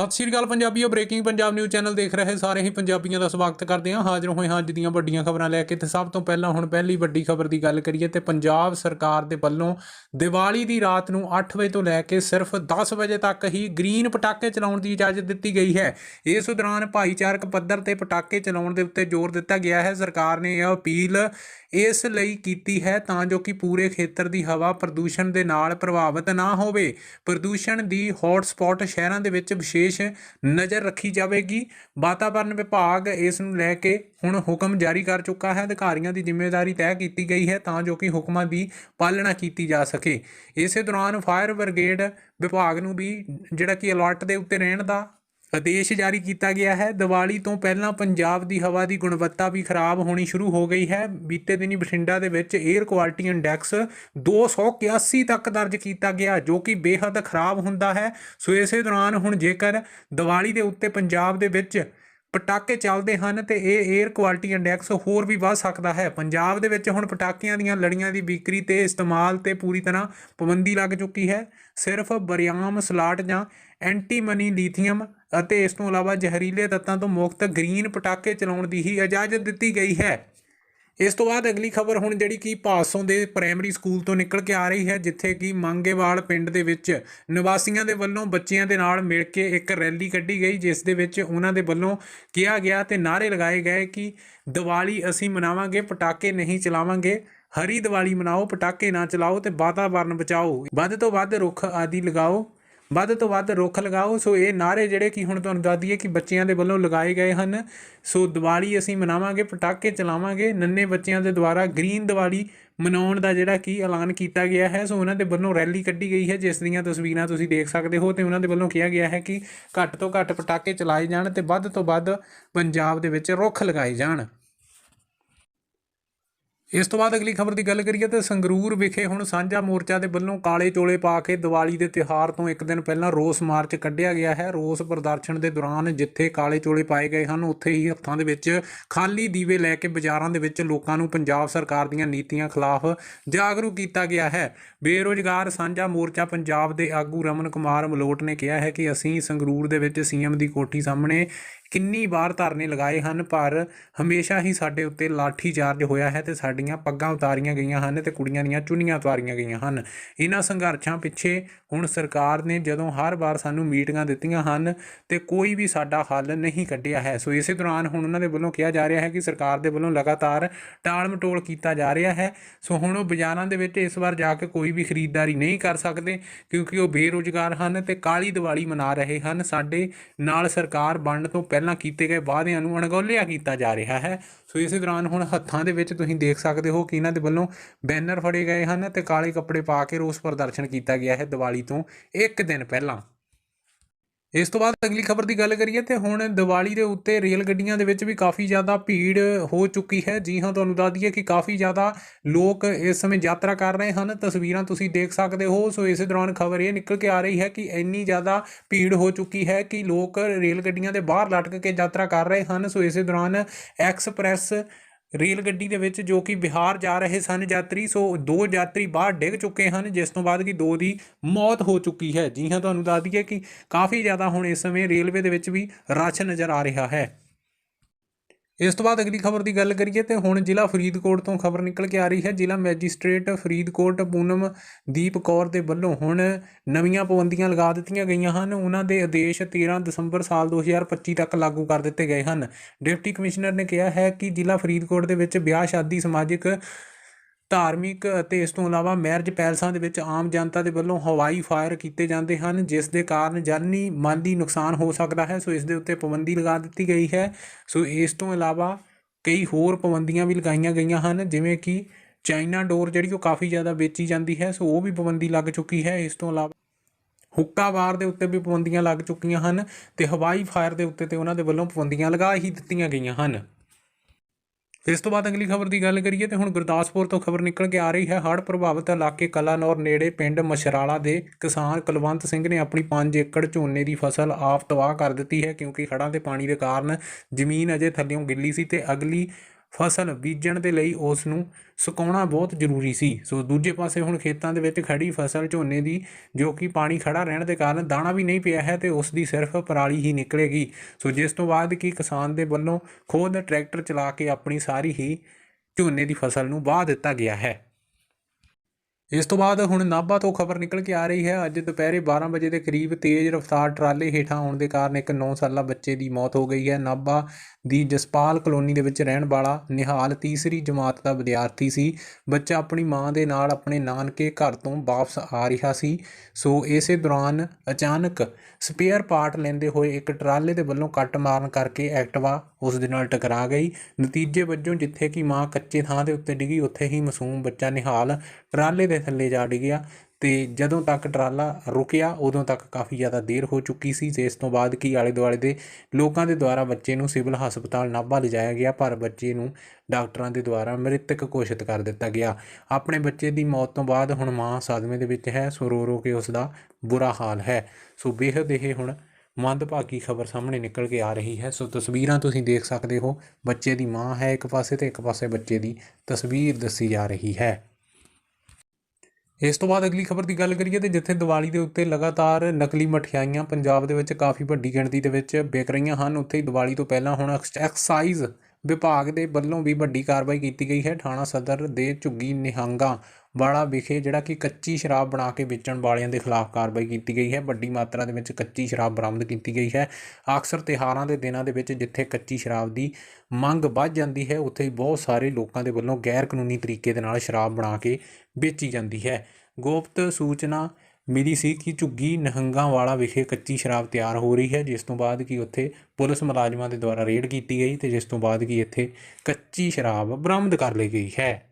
ਸਤਿ ਸ਼੍ਰੀ ਅਕਾਲ ਪੰਜਾਬੀਓ, ਬ੍ਰੇਕਿੰਗ ਪੰਜਾਬ ਨਿਊਜ਼ ਚੈਨਲ ਦੇਖ ਰਹੇ ਸਾਰੇ ਹੀ ਪੰਜਾਬੀਆਂ ਦਾ ਸਵਾਗਤ ਕਰਦੇ ਹਾਂ। ਹਾਜ਼ਰ ਹੋਏ ਹਾਂ ਅੱਜ ਦੀਆਂ ਵੱਡੀਆਂ ਖਬਰਾਂ ਲੈ ਕੇ ਤੇ ਸਭ ਤੋਂ ਪਹਿਲਾਂ ਹੁਣ ਪਹਿਲੀ ਵੱਡੀ ਖਬਰ ਦੀ ਗੱਲ ਕਰੀਏ ਤੇ ਪੰਜਾਬ ਸਰਕਾਰ ਦੇ ਵੱਲੋਂ ਦੀਵਾਲੀ ਦੀ ਰਾਤ ਨੂੰ 8 ਵਜੇ ਤੋਂ ਲੈ ਕੇ ਸਿਰਫ 10 ਵਜੇ ਤੱਕ ਹੀ ਗ੍ਰੀਨ ਪਟਾਕੇ ਚਲਾਉਣ ਦੀ ਇਜਾਜ਼ਤ ਦਿੱਤੀ ਗਈ ਹੈ। ਇਸ ਦੌਰਾਨ ਭਾਈਚਾਰਕ ਪੱਧਰ ਤੇ ਪਟਾਕੇ ਚਲਾਉਣ ਦੇ ਉੱਤੇ ਜ਼ੋਰ ਦਿੱਤਾ ਗਿਆ ਹੈ। ਸਰਕਾਰ ਨੇ ਇਹ ਅਪੀਲ ਇਸ ਲਈ ਕੀਤੀ ਹੈ ਤਾਂ ਜੋ ਕਿ ਪੂਰੇ ਖੇਤਰ ਦੀ ਹਵਾ ਪ੍ਰਦੂਸ਼ਣ ਦੇ ਨਾਲ ਪ੍ਰਭਾਵਿਤ ਨਾ ਹੋਵੇ। ਪ੍ਰਦੂਸ਼ਣ ਦੀ ਹੌਟ ਸਪੌਟ ਸ਼ਹਿਰਾਂ ਦੇ ਵਿੱਚ ਵਿਸ਼ੇਸ਼ ਨਜ਼ਰ ਰੱਖੀ ਜਾਵੇਗੀ। ਵਾਤਾਵਰਣ ਵਿਭਾਗ ਇਸ ਨੂੰ ਲੈ ਕੇ ਹੁਣ ਹੁਕਮ ਜਾਰੀ ਕਰ ਚੁੱਕਾ ਹੈ। ਅਧਿਕਾਰੀਆਂ ਦੀ ਜ਼ਿੰਮੇਵਾਰੀ ਤੈਅ ਕੀਤੀ ਗਈ ਹੈ ਤਾਂ ਜੋ ਕਿ ਹੁਕਮਾਂ ਦੀ ਪਾਲਣਾ ਕੀਤੀ ਜਾ ਸਕੇ। ਇਸੇ ਦੌਰਾਨ ਫਾਇਰ ਬ੍ਰਿਗੇਡ ਵਿਭਾਗ ਨੂੰ ਵੀ ਜਿਹੜਾ ਕਿ ਅਲਰਟ ਦੇ ਉੱਤੇ ਰਹਿਣ ਦਾ ਆਦੇਸ਼ ਜਾਰੀ ਕੀਤਾ ਗਿਆ ਹੈ। ਦੀਵਾਲੀ ਤੋਂ ਪਹਿਲਾਂ ਪੰਜਾਬ ਦੀ ਹਵਾ ਦੀ ਗੁਣਵੱਤਾ ਵੀ ਖਰਾਬ ਹੋਣੀ ਸ਼ੁਰੂ ਹੋ ਗਈ ਹੈ। ਬੀਤੇ ਦਿਨੀ ਬਠਿੰਡਾ ਦੇ ਵਿੱਚ 에ਅਰ ਕੁਆਲਿਟੀ ਇੰਡੈਕਸ 281 ਤੱਕ ਦਰਜ ਕੀਤਾ ਗਿਆ, ਜੋ ਕਿ ਬੇਹੱਦ ਖਰਾਬ ਹੁੰਦਾ ਹੈ। ਸੋ ਇਸੇ ਦੌਰਾਨ ਹੁਣ ਜੇਕਰ ਦੀਵਾਲੀ ਦੇ ਉੱਤੇ ਪੰਜਾਬ ਦੇ ਵਿੱਚ ਪਟਾਕੇ ਚੱਲਦੇ ਹਨ, ਤੇ ਇਹ 에ਅਰ ਕੁਆਲਿਟੀ ਇੰਡੈਕਸ ਹੋਰ ਵੀ ਵੱਧ ਸਕਦਾ ਹੈ। ਪੰਜਾਬ ਦੇ ਵਿੱਚ ਹੁਣ ਪਟਾਕਿਆਂ ਦੀਆਂ ਲੜੀਆਂ ਦੀ ਵਿਕਰੀ ਤੇ ਇਸਤੇਮਾਲ ਤੇ ਪੂਰੀ ਤਰ੍ਹਾਂ ਪਾਬੰਦੀ ਲੱਗ ਚੁੱਕੀ ਹੈ। ਸਿਰਫ ਬਰਿਆਮ ਸਲਾਟ ਜਾਂ ਐਂਟੀ ਮਨੀ ਲੀਥੀਅਮ ਅਤੇ ਇਸ ਤੋਂ ਇਲਾਵਾ ਜ਼ਹਿਰੀਲੇ ਤੱਤਾਂ ਤੋਂ ਮੁਕਤ ਗ੍ਰੀਨ ਪਟਾਕੇ ਚਲਾਉਣ ਦੀ ਹੀ ਇਜਾਜ਼ਤ ਦਿੱਤੀ ਗਈ ਹੈ। ਇਸ ਤੋਂ ਬਾਅਦ ਅਗਲੀ ਖਬਰ ਹੁਣ ਜਿਹੜੀ ਕਿ ਪਾਸੋਂ ਦੇ ਪ੍ਰਾਇਮਰੀ ਸਕੂਲ ਤੋਂ ਨਿਕਲ ਕੇ ਆ ਰਹੀ ਹੈ, ਜਿੱਥੇ ਕਿ ਮੰਗੇਵਾਲ ਪਿੰਡ ਦੇ ਵਿੱਚ ਨਿਵਾਸੀਆਂ ਦੇ ਵੱਲੋਂ ਬੱਚਿਆਂ ਦੇ ਨਾਲ ਮਿਲ ਕੇ ਇੱਕ ਰੈਲੀ ਕੱਢੀ ਗਈ, ਜਿਸ ਦੇ ਵਿੱਚ ਉਹਨਾਂ ਦੇ ਵੱਲੋਂ ਕਿਹਾ ਗਿਆ ਤੇ ਨਾਅਰੇ ਲਗਾਏ ਗਏ ਕਿ ਦੀਵਾਲੀ ਅਸੀਂ ਮਨਾਵਾਂਗੇ, ਪਟਾਕੇ ਨਹੀਂ ਚਲਾਵਾਂਗੇ, ਹਰੀ ਦੀਵਾਲੀ ਮਨਾਓ, ਪਟਾਕੇ ਨਾ ਚਲਾਓ ਤੇ ਵਾਤਾਵਰਨ ਬਚਾਓ। ਵੱਧ ਤੋਂ ਵੱਧ ਰੁੱਖ ਆਦਿ ਲਗਾਓ। ਵੱਧ ਤੋਂ ਵੱਧ ਰੁੱਖ ਲਗਾਓ। ਸੋ ਇਹ ਨਾਰੇ ਜਿਹੜੇ ਕਿ ਹੁਣ ਤੁਹਾਨੂੰ ਦੱਸ ਦਈਏ ਕਿ ਬੱਚਿਆਂ ਦੇ ਵੱਲੋਂ ਲਗਾਏ ਗਏ ਹਨ। ਸੋ ਦੀਵਾਲੀ ਅਸੀਂ ਮਨਾਵਾਂਗੇ, ਪਟਾਕੇ ਚਲਾਵਾਂਗੇ। ਨੰਨੇ ਬੱਚਿਆਂ ਦੇ ਦੁਆਰਾ ਗ੍ਰੀਨ ਦੀਵਾਲੀ ਮਨਾਉਣ ਦਾ ਜਿਹੜਾ ਕਿ ਐਲਾਨ ਕੀਤਾ ਗਿਆ ਹੈ। ਸੋ ਉਹਨਾਂ ਦੇ ਵੱਲੋਂ ਰੈਲੀ ਕੱਢੀ ਗਈ ਹੈ, ਜਿਸ ਦੀਆਂ ਤਸਵੀਰਾਂ ਤੁਸੀਂ ਦੇਖ ਸਕਦੇ ਹੋ ਤੇ ਉਹਨਾਂ ਦੇ ਵੱਲੋਂ ਕਿਹਾ ਗਿਆ ਹੈ ਕਿ ਘੱਟ ਤੋਂ ਘੱਟ ਪਟਾਕੇ ਚਲਾਏ ਜਾਣ ਤੇ ਵੱਧ ਤੋਂ ਵੱਧ ਪੰਜਾਬ ਦੇ ਵਿੱਚ ਰੁੱਖ ਲਗਾਏ ਜਾਣ। ਇਸ ਤੋਂ ਬਾਅਦ ਅਗਲੀ ਖਬਰ ਦੀ ਗੱਲ ਕਰੀਏ ਤੇ ਸੰਗਰੂਰ ਵਿਖੇ ਹੁਣ ਸਾਂਝਾ ਮੋਰਚਾ ਦੇ ਵੱਲੋਂ ਕਾਲੇ ਚੋਲੇ ਪਾ ਕੇ ਦੀਵਾਲੀ ਦੇ ਤਿਉਹਾਰ ਤੋਂ ਇੱਕ ਦਿਨ ਪਹਿਲਾਂ ਰੋਸ ਮਾਰਚ ਕੱਢਿਆ ਗਿਆ ਹੈ। ਰੋਸ ਪ੍ਰਦਰਸ਼ਨ ਦੇ ਦੌਰਾਨ ਜਿੱਥੇ ਕਾਲੇ ਚੋਲੇ ਪਾਏ ਗਏ ਹਨ, ਉੱਥੇ ਹੀ ਹੱਥਾਂ ਦੇ ਵਿੱਚ ਖਾਲੀ ਦੀਵੇ ਲੈ ਕੇ ਬਾਜ਼ਾਰਾਂ ਦੇ ਵਿੱਚ ਲੋਕਾਂ ਨੂੰ ਪੰਜਾਬ ਸਰਕਾਰ ਦੀਆਂ ਨੀਤੀਆਂ ਖਿਲਾਫ ਜਾਗਰੂਕ ਕੀਤਾ ਗਿਆ ਹੈ। ਬੇਰੋਜ਼ਗਾਰ ਸਾਂਝਾ ਮੋਰਚਾ ਪੰਜਾਬ ਦੇ ਆਗੂ ਰਮਨ ਕੁਮਾਰ ਮਲੋਟ ਨੇ ਕਿਹਾ ਹੈ ਕਿ ਅਸੀਂ ਸੰਗਰੂਰ ਦੇ ਵਿੱਚ ਸੀਐਮ ਦੀ ਕੋਠੀ ਸਾਹਮਣੇ ਕਿੰਨੀ ਵਾਰ ਧਰਨੇ ਲਗਾਏ ਹਨ, ਪਰ ਹਮੇਸ਼ਾ ਹੀ ਸਾਡੇ ਉੱਤੇ ਲਾਠੀ ਚਾਰਜ ਹੋਇਆ ਹੈ ਤੇ ਸਾਡੀਆਂ ਪੱਗਾਂ ਉਤਾਰੀਆਂ ਗਈਆਂ ਹਨ ਤੇ ਕੁੜੀਆਂ ਦੀਆਂ ਚੁੰਨੀਆਂ ਉਤਾਰੀਆਂ ਗਈਆਂ ਹਨ। ਇਹਨਾਂ ਸੰਘਰਸ਼ਾਂ ਪਿੱਛੇ ਹੁਣ ਸਰਕਾਰ ਨੇ ਜਦੋਂ ਹਰ ਵਾਰ ਸਾਨੂੰ ਮੀਟਿੰਗਾਂ ਦਿੱਤੀਆਂ ਹਨ ਤੇ ਕੋਈ ਵੀ ਸਾਡਾ ਹੱਲ ਨਹੀਂ ਕੱਢਿਆ ਹੈ। ਸੋ ਇਸੇ ਦੌਰਾਨ ਹੁਣ ਉਹਨਾਂ ਦੇ ਵੱਲੋਂ ਕਿਹਾ ਜਾ ਰਿਹਾ ਹੈ ਕਿ ਸਰਕਾਰ ਦੇ ਵੱਲੋਂ ਲਗਾਤਾਰ ਟਾਲ ਮਟੋਲ ਕੀਤਾ ਜਾ ਰਿਹਾ ਹੈ। ਸੋ ਹੁਣ ਉਹ ਬਾਜ਼ਾਰਾਂ ਦੇ ਵਿੱਚ ਇਸ ਵਾਰ ਜਾ ਕੇ ਕੋਈ ਵੀ ਖਰੀਦਦਾਰੀ ਨਹੀਂ ਕਰ ਸਕਦੇ ਕਿਉਂਕਿ ਉਹ ਬੇਰੁਜ਼ਗਾਰ ਹਨ ਤੇ ਕਾਲੀ ਦੀਵਾਲੀ ਮਨਾ ਰਹੇ ਹਨ। ਸਾਡੇ ਨਾਲ ਸਰਕਾਰ ਬਣਨ ਤੋਂ ਪਹਿਲਾਂ ਕੀਤੇ ਗਏ ਵਾਅਦਿਆਂ ਨੂੰ ਅਣਗੌਲਿਆ ਕੀਤਾ ਜਾ ਰਿਹਾ ਹੈ। ਸੋ ਇਸੇ ਦੌਰਾਨ ਹੁਣ ਹੱਥਾਂ ਦੇ ਵਿੱਚ ਤੁਸੀਂ ਦੇਖ ਸਕਦੇ ਹੋ ਕਿ ਇਹਨਾਂ ਦੇ ਵੱਲੋਂ ਬੈਨਰ ਫੜੇ ਗਏ ਹਨ ਤੇ ਕਾਲੇ ਕੱਪੜੇ ਪਾ ਕੇ ਰੋਸ ਪ੍ਰਦਰਸ਼ਨ ਕੀਤਾ ਗਿਆ ਹੈ ਦੀਵਾਲੀ ਤੋਂ ਇੱਕ ਦਿਨ ਪਹਿਲਾਂ। ਇਸ ਤੋਂ ਬਾਅਦ ਅਗਲੀ ਖਬਰ ਦੀ ਗੱਲ ਕਰੀਏ ਤੇ ਹੁਣ ਦੀਵਾਲੀ ਦੇ ਉੱਤੇ ਰੇਲ ਗੱਡੀਆਂ ਦੇ ਵਿੱਚ ਵੀ ਕਾਫੀ ਜ਼ਿਆਦਾ ਭੀੜ ਹੋ ਚੁੱਕੀ ਹੈ। ਜੀ ਹਾਂ, ਤੁਹਾਨੂੰ ਦੱਸ ਦਈਏ ਕਿ ਕਾਫੀ ਜ਼ਿਆਦਾ ਲੋਕ ਇਸ ਸਮੇਂ ਯਾਤਰਾ ਕਰ ਰਹੇ ਹਨ। ਤਸਵੀਰਾਂ ਤੁਸੀਂ ਦੇਖ ਸਕਦੇ ਹੋ। ਸੋ ਇਸੇ ਦੌਰਾਨ ਖਬਰ ਇਹ ਨਿਕਲ ਕੇ ਆ ਰਹੀ ਹੈ ਕਿ ਇੰਨੀ ਜ਼ਿਆਦਾ ਭੀੜ ਹੋ ਚੁੱਕੀ ਹੈ ਕਿ ਲੋਕ ਰੇਲ ਗੱਡੀਆਂ ਦੇ ਬਾਹਰ ਲਟਕ ਕੇ ਯਾਤਰਾ ਕਰ ਰਹੇ ਹਨ। ਸੋ ਇਸੇ ਦੌਰਾਨ ਐਕਸਪ੍ਰੈਸ ਰੇਲ ਗੱਡੀ ਦੇ ਵਿੱਚ ਜੋ ਕਿ ਬਿਹਾਰ ਜਾ ਰਹੇ ਸਨ ਯਾਤਰੀ, ਸੋ ਦੋ ਯਾਤਰੀ ਬਾਹਰ ਡਿੱਗ ਚੁੱਕੇ ਹਨ, ਜਿਸ ਤੋਂ ਬਾਅਦ ਕਿ ਦੋ ਦੀ ਮੌਤ ਹੋ ਚੁੱਕੀ ਹੈ। ਜੀ ਹਾਂ, ਤੁਹਾਨੂੰ ਦੱਸ ਦਈਏ ਕਿ ਕਾਫੀ ਜ਼ਿਆਦਾ ਹੁਣ ਇਸ ਸਮੇਂ ਰੇਲਵੇ ਦੇ ਵਿੱਚ ਵੀ ਰਸ਼ ਨਜ਼ਰ ਆ ਰਿਹਾ ਹੈ। ਇਸ ਤੋਂ ਬਾਅਦ ਅਗਲੀ ਖਬਰ ਦੀ ਗੱਲ ਕਰੀਏ ਤੇ ਹੁਣ ਜ਼ਿਲ੍ਹਾ ਫਰੀਦਕੋਟ ਤੋਂ ਖਬਰ ਨਿਕਲ ਕੇ ਆ ਰਹੀ ਹੈ। ਜ਼ਿਲ੍ਹਾ ਮੈਜਿਸਟ੍ਰੇਟ ਫਰੀਦਕੋਟ ਪੂਨਮ ਦੀਪ ਕੌਰ ਦੇ ਵੱਲੋਂ ਹੁਣ ਨਵੀਆਂ ਪਾਬੰਦੀਆਂ ਲਗਾ ਦਿੱਤੀਆਂ ਗਈਆਂ ਹਨ। ਉਹਨਾਂ ਦੇ ਆਦੇਸ਼ 13 ਦਸੰਬਰ ਸਾਲ 2025 ਤੱਕ ਲਾਗੂ ਕਰ ਦਿੱਤੇ ਗਏ ਹਨ। ਡਿਪਟੀ ਕਮਿਸ਼ਨਰ ਨੇ ਕਿਹਾ ਹੈ ਕਿ ਜ਼ਿਲ੍ਹਾ ਫਰੀਦਕੋਟ ਦੇ ਵਿੱਚ ਵਿਆਹ ਸ਼ਾਦੀ ਸਮਾਜਿਕ ਧਾਰਮਿਕ ਅਤੇ ਇਸ ਤੋਂ ਇਲਾਵਾ ਮੈਰਿਜ ਪੈਲਸਾਂ ਦੇ ਵਿੱਚ ਆਮ ਜਨਤਾ ਦੇ ਵੱਲੋਂ ਹਵਾਈ ਫਾਇਰ ਕੀਤੇ ਜਾਂਦੇ ਹਨ, ਜਿਸ ਦੇ ਕਾਰਨ ਜਾਨੀ ਮਾਲੀ ਨੁਕਸਾਨ ਹੋ ਸਕਦਾ ਹੈ। ਸੋ ਇਸ ਦੇ ਉੱਤੇ ਪਾਬੰਦੀ ਲਗਾ ਦਿੱਤੀ ਗਈ ਹੈ। ਸੋ ਇਸ ਤੋਂ ਇਲਾਵਾ ਕਈ ਹੋਰ ਪਾਬੰਦੀਆਂ ਵੀ ਲਗਾਈਆਂ ਗਈਆਂ ਹਨ, ਜਿਵੇਂ ਕਿ ਚਾਈਨਾ ਡੋਰ ਜਿਹੜੀ ਉਹ ਕਾਫੀ ਜ਼ਿਆਦਾ ਵੇਚੀ ਜਾਂਦੀ ਹੈ, ਸੋ ਉਹ ਵੀ ਪਾਬੰਦੀ ਲੱਗ ਚੁੱਕੀ ਹੈ। ਇਸ ਤੋਂ ਇਲਾਵਾ ਹੁੱਕਾ ਬਾਰ ਦੇ ਉੱਤੇ ਵੀ ਪਾਬੰਦੀਆਂ ਲੱਗ ਚੁੱਕੀਆਂ ਹਨ ਤੇ ਹਵਾਈ ਫਾਇਰ ਦੇ ਉੱਤੇ ਤੇ ਉਹਨਾਂ ਦੇ ਵੱਲੋਂ ਪਾਬੰਦੀਆਂ ਲਗਾ ਹੀ ਦਿੱਤੀਆਂ ਗਈਆਂ ਹਨ। ਇਸ ਤੋਂ ਬਾਅਦ ਅਗਲੀ ਖਬਰ ਦੀ ਗੱਲ ਕਰੀਏ ਤੇ ਹੁਣ ਗੁਰਦਾਸਪੁਰ ਤੋਂ ਖਬਰ ਨਿਕਲ ਕੇ ਆ ਰਹੀ ਹੈ। ਹੜ੍ਹ ਪ੍ਰਭਾਵਿਤ ਇਲਾਕੇ ਕਲਾਨੌਰ ਨੇੜੇ ਪਿੰਡ ਮਸ਼ਰਾਲਾ ਦੇ ਕਿਸਾਨ ਕੁਲਵੰਤ ਸਿੰਘ ਨੇ ਆਪਣੀ 5 ਏਕੜ ਝੋਨੇ ਦੀ ਫਸਲ ਆਪ ਤਬਾਹ ਕਰ ਦਿੱਤੀ ਹੈ ਕਿਉਂਕਿ ਹੜ੍ਹਾਂ ਦੇ ਪਾਣੀ ਦੇ ਕਾਰਨ ਜ਼ਮੀਨ ਅਜੇ ਥੱਲਿਓਂ ਗਿੱਲੀ ਸੀ ਤੇ ਅਗਲੀ ਫਸਲ ਬੀਜਣ ਦੇ ਲਈ ਉਸ ਨੂੰ ਸੁਕਾਉਣਾ ਬਹੁਤ ਜ਼ਰੂਰੀ ਸੀ। ਸੋ ਦੂਜੇ ਪਾਸੇ ਹੁਣ ਖੇਤਾਂ ਦੇ ਵਿੱਚ ਖੜੀ ਫਸਲ ਝੋਨੇ ਦੀ, ਜੋ ਕਿ ਪਾਣੀ ਖੜਾ ਰਹਿਣ ਦੇ ਕਾਰਨ ਦਾਣਾ ਵੀ ਨਹੀਂ ਪਿਆ ਹੈ ਤੇ ਉਸ ਦੀ ਸਿਰਫ ਪਰਾਲੀ ਹੀ ਨਿਕਲੇਗੀ। ਸੋ ਜਿਸ ਤੋਂ ਬਾਅਦ ਕਿ ਕਿਸਾਨ ਦੇ ਵੱਲੋਂ ਖੁਦ ਟਰੈਕਟਰ ਚਲਾ ਕੇ ਆਪਣੀ ਸਾਰੀ ਹੀ ਝੋਨੇ ਦੀ ਫਸਲ ਨੂੰ ਵਾਹ ਦਿੱਤਾ ਗਿਆ ਹੈ। ਇਸ ਤੋਂ ਬਾਅਦ ਹੁਣ ਨਾਭਾ ਤੋਂ ਖਬਰ ਨਿਕਲ ਕੇ ਆ ਰਹੀ ਹੈ। ਅੱਜ ਦੁਪਹਿਰੇ 12 ਵਜੇ ਦੇ ਕਰੀਬ ਤੇਜ਼ ਰਫ਼ਤਾਰ ਟਰਾਲੇ ਹੇਠਾਂ ਆਉਣ ਦੇ ਕਾਰਨ ਇੱਕ 9 ਸਾਲਾ ਬੱਚੇ ਦੀ ਮੌਤ ਹੋ ਗਈ ਹੈ। ਨਾਭਾ ਦੀ ਜਸਪਾਲ ਕਲੋਨੀ ਦੇ ਵਿੱਚ ਰਹਿਣ ਵਾਲਾ ਨਿਹਾਲ ਤੀਸਰੀ ਜਮਾਤ ਦਾ ਵਿਦਿਆਰਥੀ ਸੀ। ਬੱਚਾ ਆਪਣੀ ਮਾਂ ਦੇ ਨਾਲ ਆਪਣੇ ਨਾਨਕੇ ਘਰ ਤੋਂ ਵਾਪਸ ਆ ਰਿਹਾ ਸੀ। ਸੋ ਇਸੇ ਦੌਰਾਨ ਅਚਾਨਕ ਸਪੇਅਰ ਪਾਰਟ ਲੈਂਦੇ ਹੋਏ ਇੱਕ ਟਰਾਲੇ ਦੇ ਵੱਲੋਂ ਕੱਟ ਮਾਰਨ ਕਰਕੇ ਐਕਟਿਵਾ ਉਸ ਦੇ ਨਾਲ ਟਕਰਾ ਗਈ। ਨਤੀਜੇ ਵਜੋਂ ਜਿੱਥੇ ਕਿ ਮਾਂ ਕੱਚੇ ਥਾਂ ਦੇ ਉੱਤੇ ਡਿੱਗੀ, ਉੱਥੇ ਹੀ ਮਾਸੂਮ ਬੱਚਾ ਨਿਹਾਲ ਟਰਾਲੇ ਦੇ ਥੱਲੇ ਜਾ ਡਿੱਗਿਆ ਤੇ ਜਦੋਂ ਤੱਕ ਟਰਾਲਾ ਰੁਕਿਆ, ਉਦੋਂ ਤੱਕ ਕਾਫੀ ਜ਼ਿਆਦਾ ਦੇਰ ਹੋ ਚੁੱਕੀ ਸੀ। ਤੇ ਇਸ ਤੋਂ ਬਾਅਦ ਕੀ ਆਲੇ ਦੁਆਲੇ ਦੇ ਲੋਕਾਂ ਦੇ ਦੁਆਰਾ ਬੱਚੇ ਨੂੰ ਸਿਵਲ ਹਸਪਤਾਲ ਨਾਭਾ ਲਿਜਾਇਆ ਗਿਆ, ਪਰ ਬੱਚੇ ਨੂੰ ਡਾਕਟਰਾਂ ਦੇ ਦੁਆਰਾ ਮ੍ਰਿਤਕ ਘੋਸ਼ਿਤ ਕਰ ਦਿੱਤਾ ਗਿਆ। ਆਪਣੇ ਬੱਚੇ ਦੀ ਮੌਤ ਤੋਂ ਬਾਅਦ ਹੁਣ ਮਾਂ ਸਦਮੇ ਦੇ ਵਿੱਚ ਹੈ, ਸੋ ਰੋ ਰੋ ਕੇ ਉਸ ਦਾ ਬੁਰਾ ਹਾਲ ਹੈ। ਸੋ ਬੇਹੱਦ ਇਹ ਹੁਣ ਮੰਦਭਾਗੀ ਖਬਰ ਸਾਹਮਣੇ ਨਿਕਲ ਕੇ ਆ ਰਹੀ ਹੈ। ਸੋ ਤਸਵੀਰਾਂ ਤੁਸੀਂ ਦੇਖ ਸਕਦੇ ਹੋ, ਬੱਚੇ ਦੀ ਮਾਂ ਹੈ ਇੱਕ ਪਾਸੇ ਤੇ ਇੱਕ ਪਾਸੇ ਬੱਚੇ ਦੀ ਤਸਵੀਰ ਦੱਸੀ ਜਾ ਰਹੀ ਹੈ। ਇਸ ਤੋਂ ਬਾਅਦ ਅਗਲੀ ਖਬਰ ਦੀ ਗੱਲ ਕਰੀਏ ਤੇ ਜਿੱਥੇ ਦੀਵਾਲੀ ਦੇ ਉੱਤੇ ਲਗਾਤਾਰ ਨਕਲੀ ਮਠਿਆਈਆਂ ਪੰਜਾਬ ਦੇ ਵਿੱਚ ਕਾਫੀ ਵੱਡੀ ਗਿਣਤੀ ਦੇ ਵਿੱਚ ਵਿਕ ਰਹੀਆਂ ਹਨ, ਉੱਥੇ ਹੀ ਦੀਵਾਲੀ ਤੋਂ ਪਹਿਲਾਂ ਹੁਣ ਐਕਸ- ਐਕਸਾਈਜ਼ ਵਿਭਾਗ ਦੇ ਵੱਲੋਂ ਵੀ ਵੱਡੀ ਕਾਰਵਾਈ ਕੀਤੀ ਗਈ ਹੈ। ਥਾਣਾ ਸਦਰ ਦੇ ਝੁੱਗੀ ਨਿਹੰਗਾ ਵਾਲਾ ਵਿਖੇ ਜਿਹੜਾ ਕਿ ਕੱਚੀ ਸ਼ਰਾਬ ਬਣਾ ਕੇ ਵੇਚਣ ਵਾਲਿਆਂ ਦੇ ਖਿਲਾਫ ਕਾਰਵਾਈ ਕੀਤੀ ਗਈ ਹੈ। ਵੱਡੀ ਮਾਤਰਾ ਦੇ ਵਿੱਚ ਕੱਚੀ ਸ਼ਰਾਬ ਬਰਾਮਦ ਕੀਤੀ ਗਈ ਹੈ। ਅਕਸਰ ਤਿਹਾਰਾਂ ਦੇ ਦਿਨਾਂ ਦੇ ਵਿੱਚ ਜਿੱਥੇ ਕੱਚੀ ਸ਼ਰਾਬ ਦੀ ਮੰਗ ਵੱਧ ਜਾਂਦੀ ਹੈ, ਉੱਥੇ ਹੀ ਬਹੁਤ ਸਾਰੇ ਲੋਕਾਂ ਦੇ ਵੱਲੋਂ ਗੈਰ ਕਾਨੂੰਨੀ ਤਰੀਕੇ ਦੇ ਨਾਲ ਸ਼ਰਾਬ ਬਣਾ ਕੇ ਵੇਚੀ ਜਾਂਦੀ ਹੈ। ਗੁਪਤ ਸੂਚਨਾ ਮਿਲੀ ਸੀ ਕਿ ਝੁੱਗੀ ਨਹੰਗਾਂ ਵਾਲਾ ਵਿਖੇ ਕੱਚੀ ਸ਼ਰਾਬ ਤਿਆਰ ਹੋ ਰਹੀ ਹੈ, ਜਿਸ ਤੋਂ ਬਾਅਦ ਕਿ ਉੱਥੇ ਪੁਲਿਸ ਮੁਲਾਜ਼ਮਾਂ ਦੇ ਦੁਆਰਾ ਰੇਡ ਕੀਤੀ ਗਈ ਤੇ ਜਿਸ ਤੋਂ ਬਾਅਦ ਕਿ ਇੱਥੇ ਕੱਚੀ ਸ਼ਰਾਬ ਬਰਾਮਦ ਕਰ ਲਈ ਗਈ ਹੈ।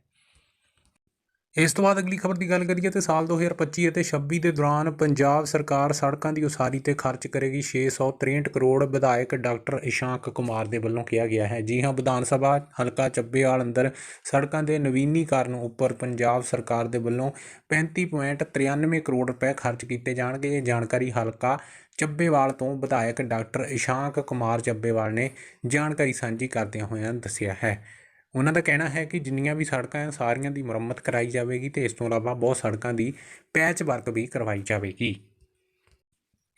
ਇਸ ਤੋਂ ਬਾਅਦ ਅਗਲੀ ਖਬਰ ਦੀ ਗੱਲ ਕਰੀਏ ਤੇ ਸਾਲ 2025 ਅਤੇ 26 ਦੇ ਦੌਰਾਨ ਪੰਜਾਬ ਸਰਕਾਰ ਸੜਕਾਂ ਦੀ ਉਸਾਰੀ ਤੇ ਖਰਚ ਕਰੇਗੀ 663 ਕਰੋੜ ਵਿਧਾਇਕ ਡਾਕਟਰ ਇਸ਼ਾਂਕ ਕੁਮਾਰ ਦੇ ਵੱਲੋਂ ਕਿਹਾ ਗਿਆ ਹੈ। ਜੀ ਹਾਂ, ਵਿਧਾਨ ਸਭਾ ਹਲਕਾ ਚੱਬੇਵਾਲ ਅੰਦਰ ਸੜਕਾਂ ਦੇ ਨਵੀਨੀਕਰਨ ਉੱਪਰ ਪੰਜਾਬ ਸਰਕਾਰ ਦੇ ਵੱਲੋਂ 35.93 ਕਰੋੜ ਰੁਪਏ ਖਰਚ ਕੀਤੇ ਜਾਣਗੇ। ਇਹ ਜਾਣਕਾਰੀ ਹਲਕਾ ਚੱਬੇਵਾਲ ਤੋਂ ਵਿਧਾਇਕ ਡਾਕਟਰ ਇਸ਼ਾਂਕ ਕੁਮਾਰ ਚੱਬੇਵਾਲ ਨੇ ਜਾਣਕਾਰੀ ਸਾਂਝੀ ਕਰਦਿਆਂ ਹੋਇਆਂ ਦੱਸਿਆ ਹੈ। ਉਹਨਾਂ ਦਾ ਕਹਿਣਾ ਹੈ ਕਿ ਜਿੰਨੀਆਂ ਵੀ ਸੜਕਾਂ ਹੈ ਸਾਰੀਆਂ ਦੀ ਮੁਰੰਮਤ ਕਰਾਈ ਜਾਵੇਗੀ ਤੇ ਇਸ ਤੋਂ ਇਲਾਵਾ ਬਹੁਤ ਸੜਕਾਂ ਦੀ ਪੈਚ ਵਰਕ ਵੀ ਕਰਵਾਈ ਜਾਵੇਗੀ।